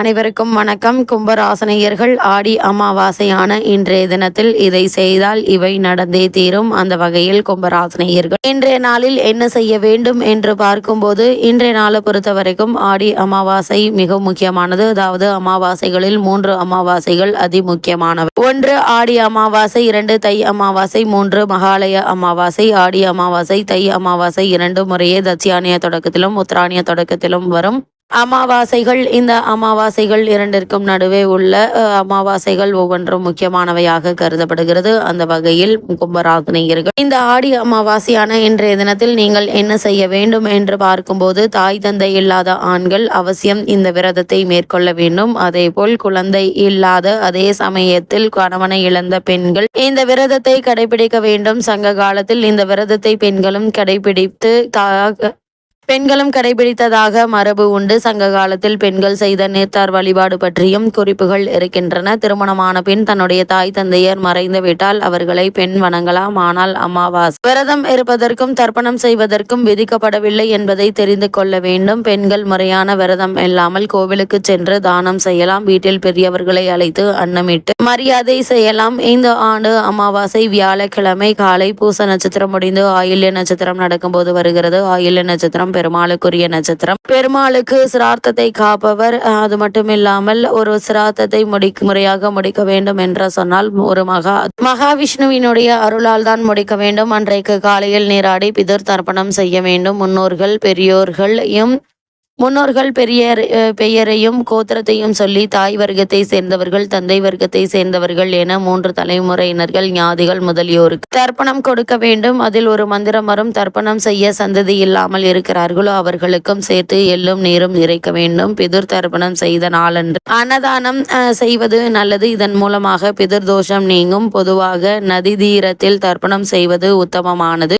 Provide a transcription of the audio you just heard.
அனைவருக்கும் வணக்கம். கும்பராசனையர்கள் ஆடி அமாவாசையான இன்றைய தினத்தில் இதை செய்தால் இவை நடந்தே தீரும். அந்த வகையில் கும்பராசனையர்கள் இன்றைய நாளில் என்ன செய்ய வேண்டும் என்று பார்க்கும்போது இன்றைய நாளை பொறுத்த வரைக்கும் ஆடி அமாவாசை மிக முக்கியமானது. அதாவது அமாவாசைகளில் மூன்று அமாவாசைகள் அதி முக்கியமானவை. ஒன்று ஆடி அமாவாசை இரண்டு தை அமாவாசை மூன்று மகாலய அமாவாசை. ஆடி அமாவாசை தை அமாவாசை இரண்டு முறையே தட்சியானிய தொடக்கத்திலும் உத்தராணிய தொடக்கத்திலும் வரும். அமாவாசைகள் இந்த அமாவாசைகள் இரண்டிற்கும் நடுவே உள்ள அமாவாசைகள் ஒவ்வொன்றும் முக்கியமானவையாக கருதப்படுகிறது. அந்த வகையில் கும்பராசினியர்கள் இந்த ஆடி அமாவாசையான இன்றைய தினத்தில் நீங்கள் என்ன செய்ய வேண்டும் என்று பார்க்கும்போது தாய் தந்தை இல்லாத ஆண்கள் அவசியம் இந்த விரதத்தை மேற்கொள்ள வேண்டும். அதே போல் குழந்தை இல்லாத அதே சமயத்தில் கணவனை இழந்த பெண்கள் இந்த விரதத்தை கடைபிடிக்க வேண்டும். சங்க காலத்தில் இந்த விரதத்தை பெண்களும் கடைபிடித்து தாக பெண்களும் கடைபிடித்ததாக மரபு உண்டு. சங்க காலத்தில் பெண்கள் செய்த நேர்த்தார் வழிபாடு பற்றியும் குறிப்புகள் இருக்கின்றன. திருமணமான பின் தன்னுடைய தாய் தந்தையர் மறைந்து விட்டால் அவர்களை பெண் வணங்கலாம். ஆனால் அமாவாசை விரதம் இருப்பதற்கும் தர்ப்பணம் செய்வதற்கும் விதிக்கப்படவில்லை என்பதை தெரிந்து கொள்ள வேண்டும். பெண்கள் முறையான விரதம் இல்லாமல் கோவிலுக்கு சென்று தானம் செய்யலாம். வீட்டில் பெரியவர்களை அழைத்து அன்னமிட்டு மரியாதை செய்யலாம். இந்த ஆண்டு அமாவாசை வியாழக்கிழமை காலை பூச நட்சத்திரம் முடிந்து ஆயில்ய நட்சத்திரம் நடக்கும்போது வருகிறது. ஆயில்ய நட்சத்திரம் பெருமாளுக்குரிய நட்சத்திரம். பெருமாளுக்கு சிரார்த்தத்தை காப்பவர். அது மட்டும் இல்லாமல் ஒரு சிரார்த்தத்தை முடிக்க முறையாக முடிக்க வேண்டும் என்று சொன்னால் ஒரு மகா மகாவிஷ்ணுவினுடைய அருளால் தான் முடிக்க வேண்டும். அன்றைக்கு காலையில் நீராடி பிதர் தர்ப்பணம் செய்ய வேண்டும். முன்னோர்கள் பெரியோர்களையும் முன்னோர்கள் பெரிய பெயரையும் கோத்திரத்தையும் சொல்லி தாய் வர்க்கத்தை சேர்ந்தவர்கள் தந்தை வர்க்கத்தை சேர்ந்தவர்கள் என மூன்று தலைமுறையினர்கள் ஞாதிகள் முதலியோருக்கு தர்ப்பணம் கொடுக்க வேண்டும். அதில் ஒரு மந்திரம் வரும். தர்ப்பணம் செய்ய சந்ததி இல்லாமல் இருக்கிறார்களோ அவர்களுக்கும் சேர்த்து எள்ளும் நீரும் இறைக்க வேண்டும். பிதுர் தர்ப்பணம் செய்த நாளன்று அன்னதானம் செய்வது நல்லது. இதன் மூலமாக பிதிர் தோஷம் நீங்கும். பொதுவாக நதி தீரத்தில் தர்ப்பணம் செய்வது உத்தமமானது.